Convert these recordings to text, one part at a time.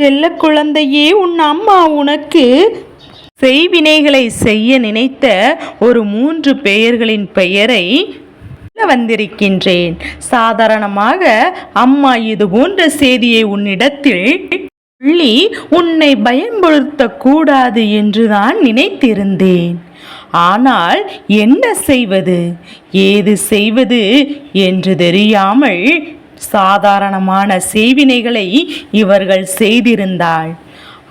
செல்ல குழந்தையே உன் அம்மா உனக்கு செய்வினைகளை செய்ய நினைத்த ஒரு மூன்று பெயர்களின் பெயரை வந்திருக்கின்றேன். சாதாரணமாக அம்மா இது போன்ற செய்தியை உன்னிடத்தில் சொல்லி உன்னை பயன்படுத்த கூடாது என்றுதான் நினைத்திருந்தேன். ஆனால் என்ன செய்வது? ஏது செய்வது என்று தெரியாமல் சாதாரணமான செய்வினைகளை இவர்கள் செய்திருந்தாள்.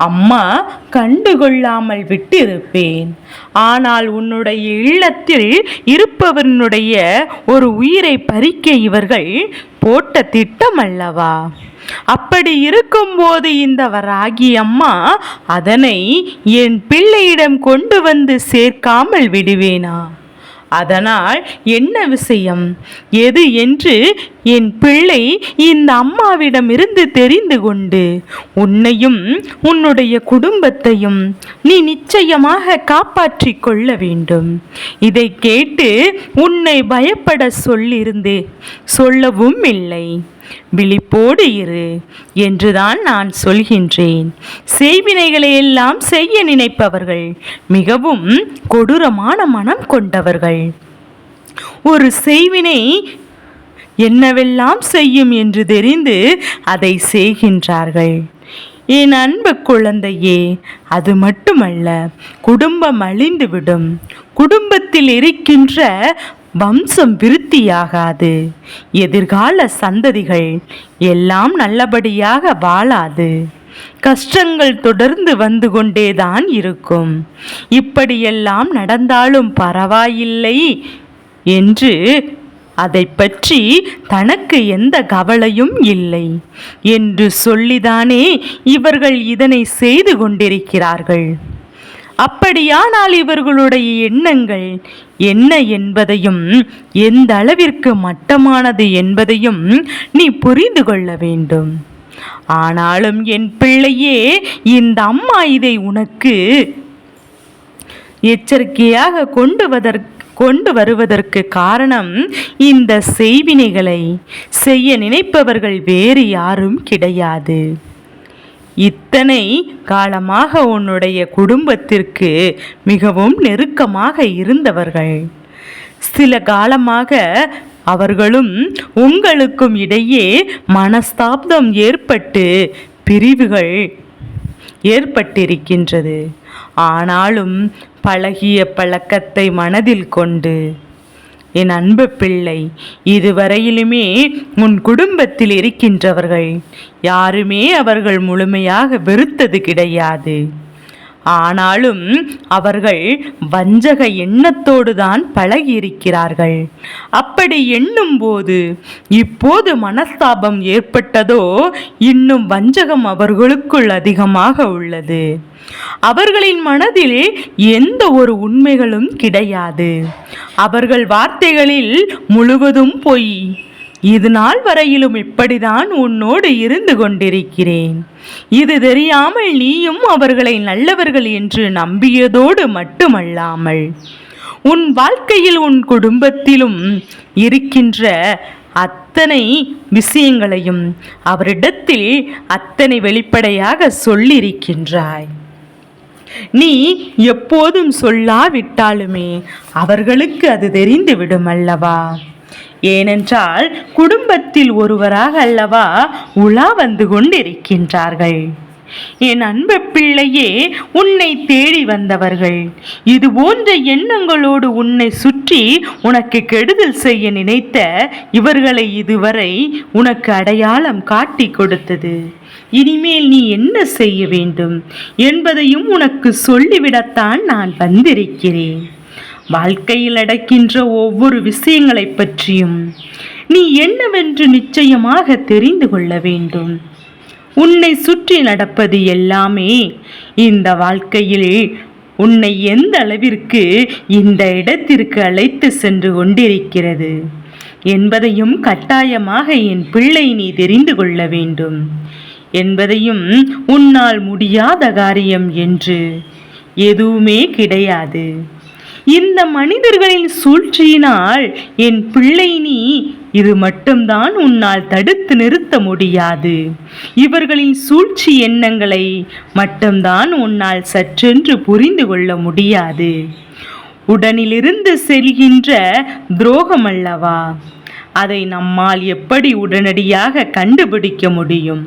அம்மா கண்டுகொள்ளாமல் விட்டிருப்பேன். ஆனால் உன்னுடைய இல்லத்தில் இருப்பவனுடைய ஒரு உயிரை பறிக்க இவர்கள் போட்ட திட்டம் அல்லவா அப்படி இருக்கும்போது இந்த வராகி அம்மா அதனை என் பிள்ளையிடம் கொண்டு வந்து சேர்க்காமல் விடுவேனா? அதனால் என்ன விஷயம்? எது என்று என் பிள்ளை இந்த அம்மாவிடமிருந்து தெரிந்து கொண்டு உன்னையும் உன்னுடைய குடும்பத்தையும் நீ நிச்சயமாக காப்பாற்றி கொள்ள வேண்டும். இதை கேட்டு உன்னை பயப்பட சொல்லிருந்தே சொல்லவும் இல்லை விழிப்போடு இரு என்றுதான் நான் சொல்கின்றேன். செய்வினைகளை எல்லாம் செய்ய நினைப்பவர்கள் மிகவும் கொடூரமான மனம் கொண்டவர்கள். ஒரு செய்வினை என்னவெல்லாம் செய்யும் என்று தெரிந்து அதை செய்கின்றார்கள். என் அன்பு குழந்தையே அது மட்டுமல்ல குடும்பம் அழிந்துவிடும். குடும்பத்தில் இருக்கின்ற வம்சம் விருத்தியாகாது. எதிர்கால சந்ததிகள் எல்லாம் நல்லபடியாக வாழாது. கஷ்டங்கள் தொடர்ந்து வந்து கொண்டேதான் இருக்கும். இப்படியெல்லாம் நடந்தாலும் பரவாயில்லை என்று அதை பற்றி தனக்கு எந்த கவலையும் இல்லை என்று சொல்லிதானே இவர்கள் இதனை செய்து கொண்டிருக்கிறார்கள். அப்படியானால் இவர்களுடைய எண்ணங்கள் என்ன என்பதையும் எந்த அளவிற்கு மட்டமானது என்பதையும் நீ புரிந்து கொள்ள வேண்டும். ஆனாலும் என் பிள்ளையே இந்த அம்மா இதை உனக்கு எச்சரிக்கையாக கொண்டு வதற்கு கொண்டு வருவதற்கு காரணம் இந்த செய்வினைகளை செய்ய நினைப்பவர்கள் வேறு யாரும் கிடையாது. இத்தனை காலமாக உன்னுடைய குடும்பத்திற்கு மிகவும் நெருக்கமாக இருந்தவர்கள். சில காலமாக அவர்களும் உங்களுக்கும் இடையே மனஸ்தாப்தம் ஏற்பட்டு பிரிவுகள் ஏற்பட்டிருக்கின்றது. ஆனாலும் பழகிய பழக்கத்தை மனதில் கொண்டு என் அன்பு பிள்ளை இதுவரையிலுமே உன் குடும்பத்தில் இருக்கின்றவர்கள் யாருமே அவர்கள் முழுமையாக வெறுத்தது கிடையாது. ஆனாலும் அவர்கள் வஞ்சக எண்ணத்தோடு தான் பழகியிருக்கிறார்கள். அப்படி எண்ணும்போது இப்போது மனஸ்தாபம் ஏற்பட்டதோ இன்னும் வஞ்சகம் அவர்களுக்குள் அதிகமாக உள்ளது. அவர்களின் மனதில் எந்த ஒரு உண்மைகளும் கிடையாது. அவர்கள் வார்த்தைகளில் முழுவதும் பொய். இது நாள் வரையிலும் இப்படிதான் உன்னோடு இருந்து கொண்டிருக்கிறேன். இது தெரியாமல் நீயும் அவர்களை நல்லவர்கள் என்று நம்பியதோடு மட்டுமல்லாமல் உன் வாழ்க்கையில் உன் குடும்பத்திலும் இருக்கின்ற அத்தனை விஷயங்களையும் அவரிடத்தில் அத்தனை வெளிப்படையாக சொல்லியிருக்கின்றாய். நீ எப்போதும் சொல்லாவிட்டாலுமே அவர்களுக்கு அது தெரிந்துவிடும் அல்லவா? ஏனென்றால் குடும்பத்தில் ஒருவராக அல்லவா உலா வந்து கொண்டிருக்கின்றார்கள். என் அன்பு பிள்ளையே உன்னை தேடி வந்தவர்கள். இது போன்ற எண்ணங்களோடு உன்னை சுற்றி உனக்கு கெடுதல் செய்ய நினைத்த இவர்களை இதுவரை உனக்கு அடையாளம் காட்டி கொடுத்தது. இனிமேல் நீ என்ன செய்ய வேண்டும் என்பதையும் உனக்கு சொல்லிவிடத்தான் நான் வந்திருக்கிறேன். வாழ்க்கையில் நடக்கின்ற ஒவ்வொரு விஷயங்களைப் பற்றியும் நீ என்னவென்று நிச்சயமாக தெரிந்து கொள்ள வேண்டும். உன்னை சுற்றி நடப்பது எல்லாமே இந்த வாழ்க்கையில் உன்னை எந்த அளவிற்கு இந்த இடத்திற்கு அழைத்து சென்று கொண்டிருக்கிறது என்பதையும் கட்டாயமாக என் பிள்ளை நீ தெரிந்து கொள்ள வேண்டும் என்பதையும் உன்னால் முடியாத காரியம் என்று எதுவுமே கிடையாது. இந்த மனிதர்களின் சூழ்ச்சியினால் என் பிள்ளை நீ இது மட்டும்தான் உன்னால் தடுத்து நிறுத்த முடியாது. இவர்களின் சூழ்ச்சி எண்ணங்களை மட்டும்தான் உன்னால் சற்றென்று புரிந்து கொள்ள முடியாது. உடனிலிருந்து செல்கின்ற துரோகம் அல்லவா அதை நம்மால் எப்படி உடனடியாக கண்டுபிடிக்க முடியும்?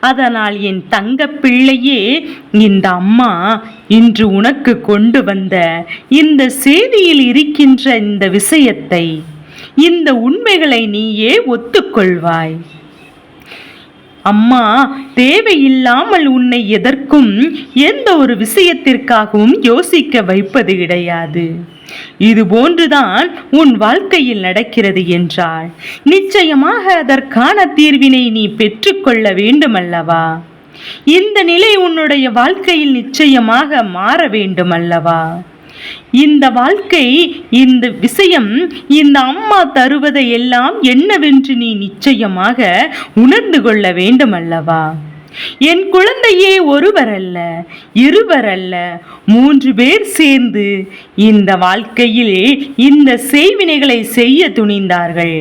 அதனால் என் தங்க பிள்ளையே இந்த அம்மா இன்று உனக்கு கொண்டு வந்த இந்த செய்தியில் இருக்கின்ற இந்த விஷயத்தை இந்த உண்மைகளை நீயே ஒத்துக்கொள்வாய். அம்மா தேவையில்லாமல் உன்னை எதற்கும் எந்த ஒரு விஷயத்திற்காகவும் யோசிக்க வைப்பது கிடையாது. இது போன்றுதான் உன் வாழ்க்கையில் நடக்கிறது என்றால் நிச்சயமாக அதற்கான தீர்வினை நீ பெற்றுக்கொள்ள வேண்டுமல்லவா? இந்த நிலை உன்னுடைய வாழ்க்கையில் நிச்சயமாக மாற வேண்டுமல்லவா? இந்த வாழ்க்கை இந்த விஷயம் இந்த அம்மா தருவதை எல்லாம் என்னவென்று நீ நிச்சயமாக உணர்ந்து கொள்ள வேண்டுமல்லவா? என் குழந்தையே ஒருவர் அல்ல இருவர் அல்ல மூன்று பேர் சேர்ந்து இந்த வாழ்க்கையில் இந்த செய்வினைகளை செய்ய துணிந்தார்கள்.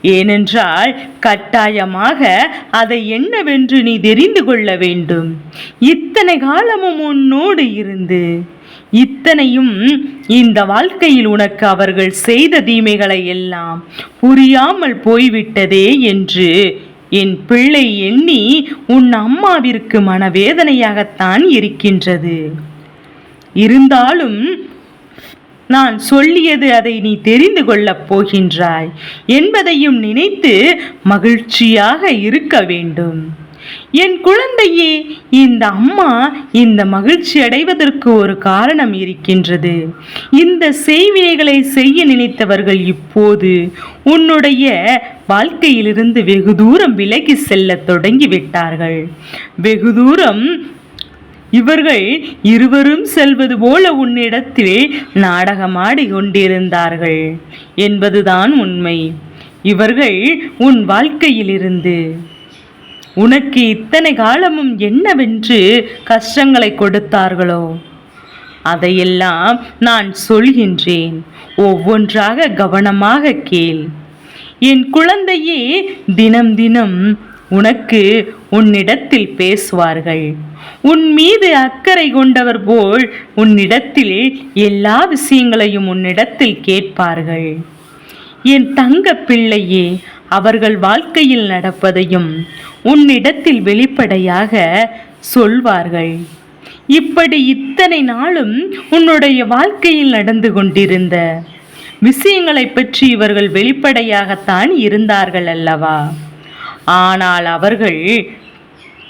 ஏனென்றால் கட்டாயமாக அதை என்னவென்று நீ தெரிந்து கொள்ள வேண்டும். இத்தனை காலமும் உன்னோடு இருந்து இத்தனையும் இந்த வாழ்க்கையில் உனக்கு அவர்கள் செய்த தீமைகளை எல்லாம் புரியாமல் போய்விட்டதே என்று என் பிள்ளை எண்ணி உன் அம்மாவிற்கு மனவேதனையாகத்தான் இருக்கின்றது. இருந்தாலும் நான் சொல்லியது அதை நீ தெரிந்து கொள்ளப் போகின்றாய் என்பதையும் நினைத்து மகிழ்ச்சியாக இருக்க வேண்டும். என் குழந்தையே இந்த அம்மா இந்த மகிழ்ச்சி அடைவதற்கு ஒரு காரணம் இருக்கின்றது. இந்த செய்வினைகளை செய்ய நினைத்தவர்கள் இப்போது உன்னுடைய வாழ்க்கையிலிருந்து வெகு தூரம் விலகி செல்லத் தொடங்கிவிட்டார்கள். வெகு தூரம் இவர்கள் இருவரும் செல்வது போல உன்னிடத்தில் நாடகமாடி கொண்டிருந்தார்கள் என்பதுதான் உண்மை. இவர்கள் உன் வாழ்க்கையிலிருந்து உனக்கு இத்தனை காலமும் என்னவென்று கஷ்டங்களை கொடுத்தார்களோ? அதையெல்லாம் நான் சொல்கின்றேன். ஒவ்வொன்றாக கவனமாக கேள். என் குழந்தையே தினம் தினம் உனக்கு உன்னிடத்தில் பேசுவார்கள். உன் மீது அக்கறை கொண்டவர் போல் உன்னிடத்தில் எல்லா விஷயங்களையும் உன்னிடத்தில் கேட்பார்கள். என் தங்க பிள்ளையே அவர்கள் வாழ்க்கையில் நடப்பதையும் உன்னிடத்தில் வெளிப்படையாக சொல்வார்கள். இப்படி இத்தனை நாளும் உன்னுடைய வாழ்க்கையில் நடந்து கொண்டிருந்த விஷயங்களை பற்றி இவர்கள் வெளிப்படையாகத்தான் இருந்தார்கள் அல்லவா? ஆனால் அவர்கள்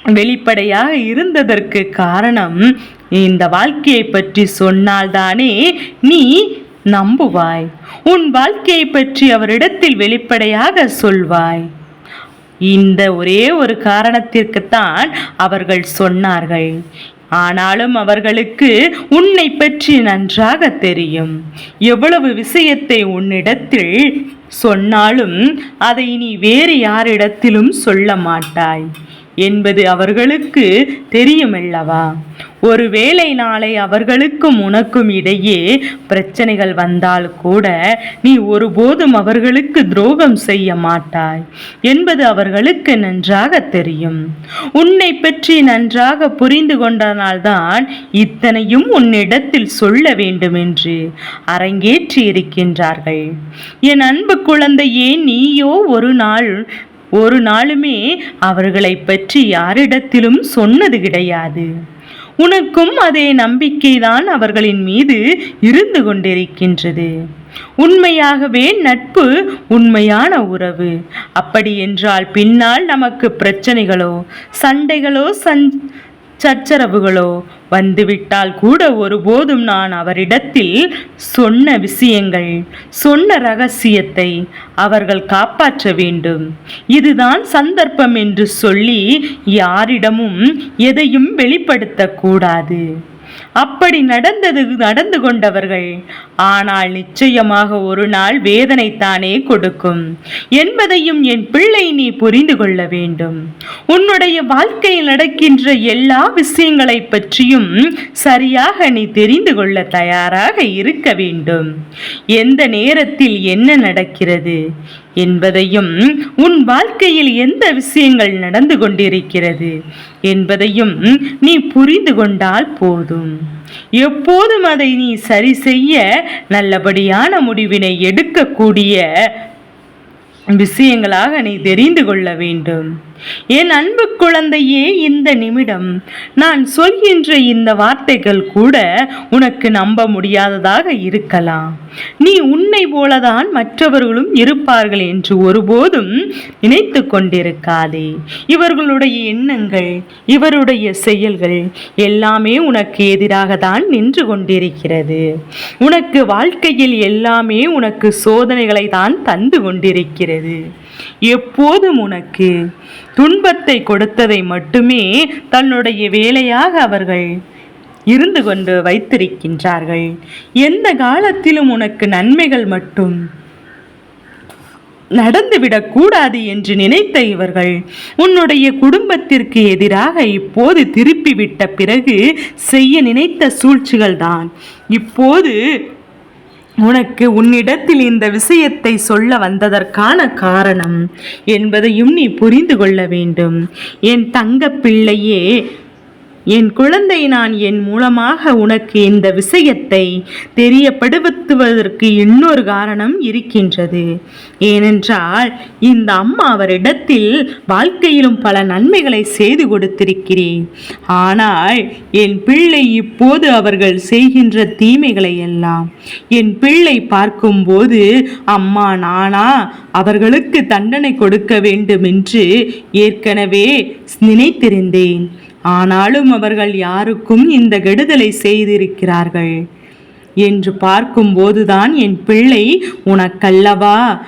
வெளிப்படையாக இருந்ததற்கு காரணம் இந்த வாழ்க்கையை பற்றி சொன்னால்தானே நீ நம்புவாய். உன் வாழ்க்கையை பற்றி அவரிடத்தில் வெளிப்படையாக சொல்வாய். இந்த ஒரே ஒரு காரணத்திற்குத்தான் அவர்கள் சொன்னார்கள். ஆனாலும் அவர்களுக்கு உன்னை பற்றி நன்றாக தெரியும். எவ்வளவு விஷயத்தை உன்னிடத்தில் சொன்னாலும் அதை நீ வேறு யாரிடத்திலும் சொல்ல மாட்டாய். என்பது அவர்களுக்கு தெரியுமல்லவா? ஒருவேளை நாளை அவர்களுக்கும் உனக்கும் இடையே பிரச்சனைகள் வந்தால் கூட நீ ஒருபோதும் அவர்களுக்கு துரோகம் செய்ய மாட்டாய். என்பது அவர்களுக்கு நன்றாக தெரியும். உன்னை பற்றி நன்றாக புரிந்து கொண்டனால்தான் இத்தனையும் உன்னிடத்தில் சொல்ல வேண்டும் என்று அரங்கேற்றி இருக்கின்றார்கள் என் அன்பு குழந்தையே நீயோ ஒரு நாள் ஒரு நாளுமே அவர்களை பற்றி யாரிடத்திலும் சொன்னது கிடையாது. உனக்கும் அதே நம்பிக்கைதான் அவர்களின் மீது இருந்து கொண்டிருக்கின்றது. உண்மையாகவே நட்பு உண்மையான உறவு. அப்படி என்றால் பின்னால் நமக்கு பிரச்சனைகளோ சண்டைகளோ சந் சச்சரவுகளோ வந்துவிட்டால் கூட ஒருபோதும் நான் அவரிடத்தில் சொன்ன விஷயங்கள் சொன்ன ரகசியத்தை அவர்கள் காப்பாற்ற வேண்டும். இதுதான் சந்தர்ப்பம் என்று சொல்லி யாரிடமும் எதையும் வெளிப்படுத்தக்கூடாது. அப்படி நடந்தது நடந்து கொண்டவர்கள். ஆனால் நிச்சயமாக ஒரு நாள் வேதனை தானே கொடுக்கும். என்பதையும் என் பிள்ளை நீ புரிந்து கொள்ள வேண்டும். உன்னுடைய வாழ்க்கையில் நடக்கின்ற எல்லா விஷயங்களை பற்றியும் சரியாக நீ தெரிந்து கொள்ள தயாராக இருக்க வேண்டும். எந்த நேரத்தில் என்ன நடக்கிறது? என்பதையும் உன் வாழ்க்கையில் எந்த விஷயங்கள் நடந்து கொண்டிருக்கிறது என்பதையும் நீ புரிந்து கொண்டால் போதும். எப்போதும் அதை நீ சரி செய்ய நல்லபடியான முடிவினை எடுக்கக்கூடிய விஷயங்களாக நீ தெரிந்து கொள்ள வேண்டும். என் அன்பு குழந்தையே இந்த நிமிடம் நான் சொல்கின்ற இந்த வார்த்தைகள் கூட உனக்கு நம்ப முடியாததாக இருக்கலாம். நீ உன்னை போலதான் மற்றவர்களும் இருப்பார்கள் என்று ஒருபோதும் நினைத்து கொண்டிருக்காதே. இவர்களுடைய எண்ணங்கள் இவருடைய செயல்கள் எல்லாமே உனக்கு எதிராக தான் நின்று கொண்டிருக்கிறது. உனக்கு வாழ்க்கையில் எல்லாமே உனக்கு சோதனைகளை தான் தந்து கொண்டிருக்கிறது. எப்போதும் உனக்கு. துன்பத்தை கொடுத்ததை மட்டுமே தன்னுடைய வேலையாக அவர்கள் இருந்து கொண்டு வைத்திருக்கின்றார்கள். எந்த காலத்திலும் உனக்கு நன்மைகள் மட்டும் நடந்துவிடக்கூடாது என்று நினைத்த இவர்கள் உன்னுடைய குடும்பத்திற்கு எதிராக இப்போது திருப்பிவிட்ட பிறகு செய்ய நினைத்த சூழ்ச்சிகள்தான். இப்போது உனக்கு உன்னிடத்தில் இந்த விஷயத்தை சொல்ல வந்ததற்கான காரணம் என்பதையும் நீ புரிந்து கொள்ள வேண்டும். என் தங்க பிள்ளையே என் குழந்தை நான் என் மூலமாக உனக்கு இந்த விஷயத்தை தெரியப்படுத்துவதற்கு இன்னொரு காரணம் இருக்கின்றது. ஏனென்றால் இந்த அம்மா அவரிடத்தில் வாழ்க்கையிலும் பல நன்மைகளை செய்து கொடுத்திருக்கிறேன். ஆனால் என் பிள்ளை இப்போது அவர்கள் செய்கின்ற தீமைகளை எல்லாம் என் பிள்ளை பார்க்கும்போது அம்மா நானா அவர்களுக்கு தண்டனை கொடுக்க வேண்டும் என்று ஏற்கனவே நினைத்திருந்தேன். ஆனாலும் அவர்கள் யாருக்கும் இந்த கெடுதலை செய்திருக்கிறார்கள். என்று பார்க்கும்போதுதான் என் பிள்ளை உனக்கல்லவா?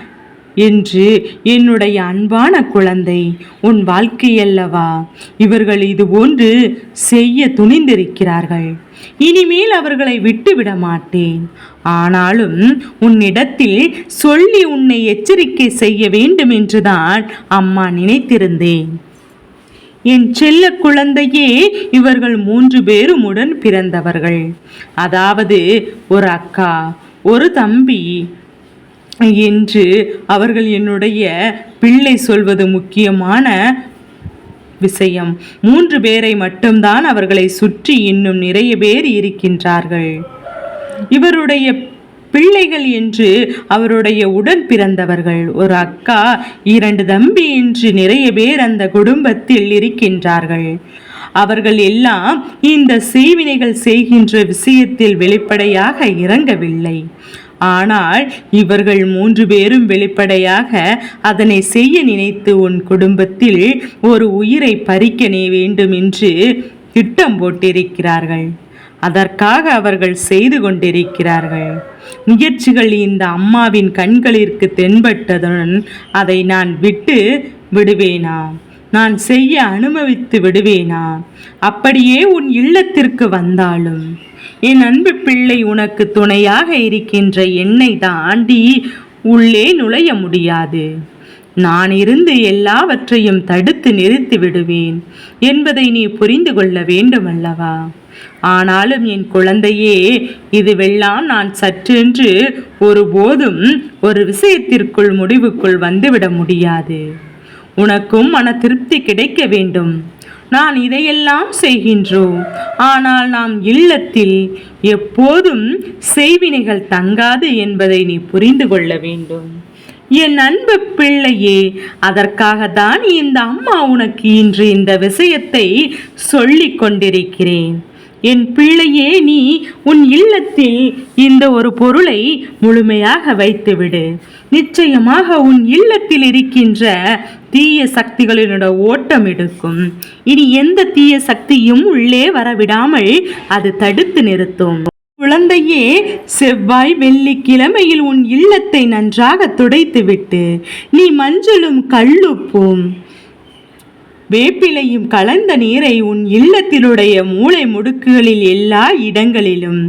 என்று என்னுடைய அன்பான குழந்தை உன் வாழ்க்கையல்லவா? இவர்கள் இது போன்று செய்ய துணிந்திருக்கிறார்கள். இனிமேல் அவர்களை விட்டுவிட மாட்டேன். ஆனாலும் உன்னிடத்தில் சொல்லி உன்னை எச்சரிக்கை செய்ய வேண்டும் என்றுதான் அம்மா நினைத்திருந்தேன். என் செல்ல குழந்தையே இவர்கள் மூன்று பேரும் உடன் பிறந்தவர்கள். அதாவது ஒரு அக்கா ஒரு தம்பி என்று அவர்கள் என்னுடைய பிள்ளை சொல்வது முக்கியமான விஷயம். மூன்று பேரை மட்டும்தான் அவர்களை சுற்றி இன்னும் நிறைய பேர் இருக்கின்றார்கள். இவருடைய பிள்ளைகள் என்று அவருடைய உடன் பிறந்தவர்கள். ஒரு அக்கா இரண்டு தம்பி என்று நிறைய பேர் அந்த குடும்பத்தில் இருக்கின்றார்கள். அவர்கள் எல்லாம் இந்த செய்வினைகள் செய்கின்ற விஷயத்தில் வெளிப்படையாக இறங்கவில்லை. ஆனால் இவர்கள் மூன்று பேரும் வெளிப்படையாக அதனை செய்ய நினைத்து உன் குடும்பத்தில் ஒரு உயிரை பறிக்க நீ வேண்டும் என்று திட்டம் போட்டிருக்கிறார்கள். அதற்காக அவர்கள் செய்து கொண்டிருக்கிறார்கள். முயற்சிகள் இந்த அம்மாவின் கண்களிற்கு தென்பட்டதுடன் அதை நான் விட்டு விடுவேனா? நான் செய்ய அனுமதித்து விடுவேனா? அப்படியே உன் இல்லத்திற்கு வந்தாலும். என் அன்பு பிள்ளை உனக்கு துணையாக இருக்கின்ற என்னை தாண்டி உள்ளே நுழைய முடியாது. நான் இருந்து எல்லாவற்றையும் தடுத்து நிறுத்தி விடுவேன் என்பதை நீ புரிந்து கொள்ள வேண்டுமல்லவா? ஆனாலும் என் குழந்தையே இதுவெல்லாம் நான் சற்றென்று ஒருபோதும் ஒரு விஷயத்திற்குள் முடிவுக்குள் வந்துவிட முடியாது. உனக்கும் மன திருப்தி கிடைக்க வேண்டும். நான் இதையெல்லாம் செய்கின்றோம். ஆனால் நாம் இல்லத்தில் எப்போதும் செய்வினைகள் தங்காது என்பதை நீ புரிந்து கொள்ள வேண்டும். என் அன்பு பிள்ளையே அதற்காக தான் இந்த அம்மா உனக்கு இன்று இந்த விஷயத்தை சொல்லிக் கொண்டிருக்கிறேன். என் பிள்ளையே நீ உன் இல்லத்தில் இந்த ஒரு பொருளை முழுமையாக வைத்துவிடு. நிச்சயமாக உன் இல்லத்தில் இருக்கின்ற தீய சக்திகளினோட ஓட்டம் எடுக்கும். இனி எந்த தீய சக்தியும் உள்ளே வரவிடாமல் அது தடுத்து நிறுத்தும். குழந்தையே செவ்வாய் வெள்ளிக்கிழமையில் உன் இல்லத்தை நன்றாக துடைத்துவிட்டு நீ மஞ்சளும் கல்லுப்பும் வேப்பிலையும் கலந்த நீரை உன் இல்லத்திலுடைய மூளை முடுக்குகளில் எல்லா இடங்களிலும்.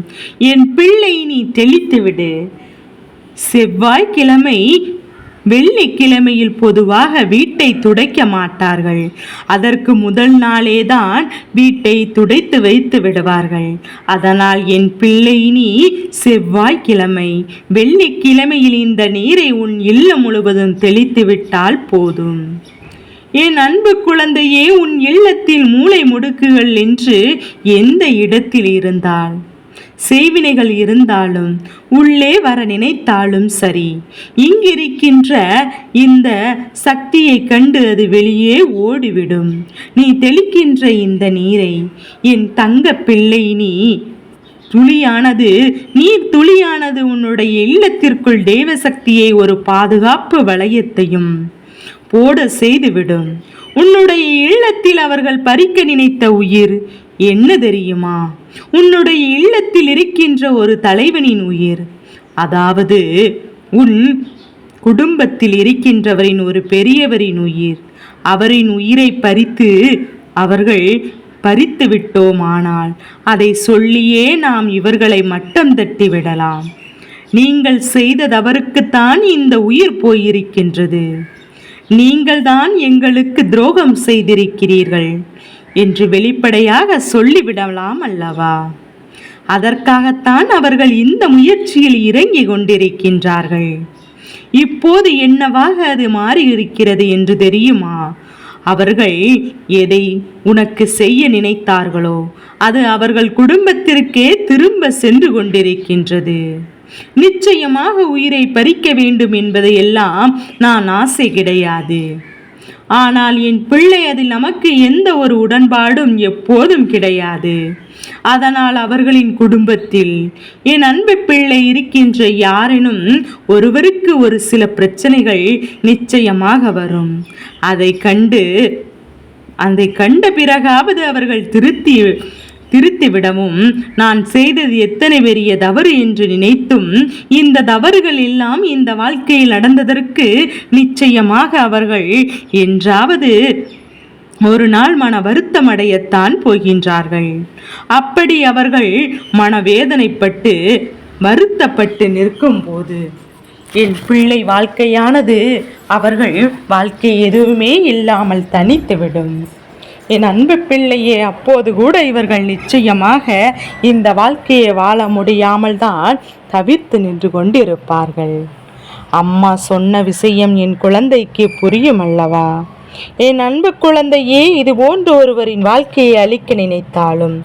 என் பிள்ளை நீ தெளித்துவிடு. செவ்வாய்க்கிழமை வெள்ளிக்கிழமையில் பொதுவாக வீட்டை துடைக்க மாட்டார்கள். அதற்கு முதல் நாளே தான் வீட்டை துடைத்து வைத்து விடுவார்கள். அதனால் என் பிள்ளை நீ செவ்வாய்க்கிழமை வெள்ளிக்கிழமையில் இந்த நீரை உன் இல்லம் முழுவதும் தெளித்து விட்டால் போதும். என் அன்பு குழந்தையே உன் இல்லத்தில் மூளை முடுக்குகள் என்று எந்த இடத்தில் இருந்தால்? செய்வினைகள் இருந்தாலும் உள்ளே வர நினைத்தாலும் சரி. இங்கிருக்கின்ற இந்த சக்தியை கண்டு அது வெளியே ஓடிவிடும். நீ தெளிக்கின்ற இந்த நீரை என் தங்க பிள்ளை நீ. துளியானது நீர் துளியானது உன்னுடைய இல்லத்திற்குள் தேவசக்தியை ஒரு பாதுகாப்பு வளையத்தையும் போட செய்துவிடும். உன்னுடைய இல்லத்தில் அவர்கள் பறிக்க நினைத்த உயிர் என்ன தெரியுமா? உன்னுடைய இல்லத்தில் இருக்கின்ற ஒரு தலைவனின் உயிர். அதாவது உன் குடும்பத்தில் இருக்கின்றவரின் ஒரு பெரியவரின் உயிர். அவரின் உயிரை பறித்து அவர்கள் பறித்து விட்டோமானால் அதை சொல்லியே நாம் இவர்களை மட்டம் தட்டி விடலாம். நீங்கள் செய்த தவறுக்குத்தான் இந்த உயிர் போயிருக்கின்றது. நீங்கள்தான் எங்களுக்கு துரோகம் செய்திருக்கிறீர்கள் என்று வெளிப்படையாக சொல்லிவிடலாம் அல்லவா? அதற்காகத்தான் அவர்கள் இந்த முயற்சியில் இறங்கி கொண்டிருக்கின்றார்கள். இப்போது என்னவாக அது மாறியிருக்கிறது என்று தெரியுமா? அவர்கள் எதை உனக்கு செய்ய நினைத்தார்களோ அது அவர்கள் குடும்பத்திற்கே திரும்ப சென்று கொண்டிருக்கின்றது. நிச்சயமாக உயிரை பறிக்க வேண்டும் என்பதையெல்லாம் நான் ஆசை கிடையாது. ஆனால் என் பிள்ளை அதில் நமக்கு எந்த ஒரு உடன்பாடும் எப்போதும் கிடையாது. அதனால் அவர்களின் குடும்பத்தில் என் அன்பு பிள்ளை இருக்கின்ற யாரேனும் ஒருவருக்கு ஒரு சில பிரச்சனைகள் நிச்சயமாக வரும். அதை கண்டு அதை கண்ட பிறகாவது அவர்கள் திருத்தி திருத்திவிடவும். நான் செய்தது எத்தனை பெரிய தவறு என்று நினைத்தும் இந்த தவறுகள் எல்லாம் இந்த வாழ்க்கையில் நடந்ததற்கு நிச்சயமாக அவர்கள் என்றாவது ஒரு நாள் மன வருத்தம் அடையத்தான் போகின்றார்கள். அப்படி அவர்கள் மனவேதனைப்பட்டு வருத்தப்பட்டு நிற்கும் போது என் பிள்ளை வாழ்க்கையானது அவர்கள் வாழ்க்கை எதுவுமே இல்லாமல் தனித்துவிடும். என் அன்பு பிள்ளையே அப்போது கூட இவர்கள் நிச்சயமாக இந்த வாழ்க்கையை வாழ முடியாமல் தான் தவித்து நின்று கொண்டிருப்பார்கள். அம்மா சொன்ன விஷயம் என் குழந்தைக்கு புரியும் அல்லவா என் அன்பு குழந்தையே இது போன்று ஒருவரின் வாழ்க்கையை அழிக்க நினைத்தாலும்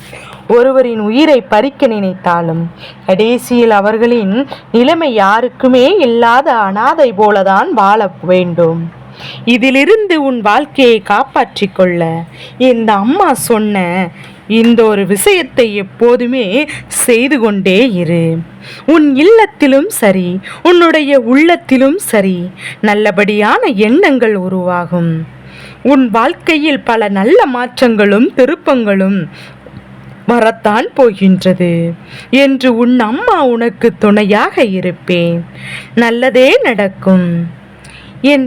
ஒருவரின் உயிரை பறிக்க நினைத்தாலும் கடைசியில் அவர்களின் நிலைமை யாருக்குமே இல்லாத அனாதை போலதான் வாழ வேண்டும். இதிலிருந்து உன் வாழ்க்கையை காப்பாற்றிக் கொள்ள இந்த அம்மா சொன்ன இந்த ஒரு விஷயத்தை எப்போதுமே செய்து கொண்டே இரு. உன் இல்லத்திலும் சரி உன்னுடைய உள்ளத்திலும் சரி நல்லபடியான எண்ணங்கள் உருவாகும். உன் வாழ்க்கையில் பல நல்ல மாற்றங்களும் திருப்பங்களும் வரத்தான் போகின்றது என்று உன் அம்மா உனக்கு துணையாக இருப்பேன். நல்லதே நடக்கும். என்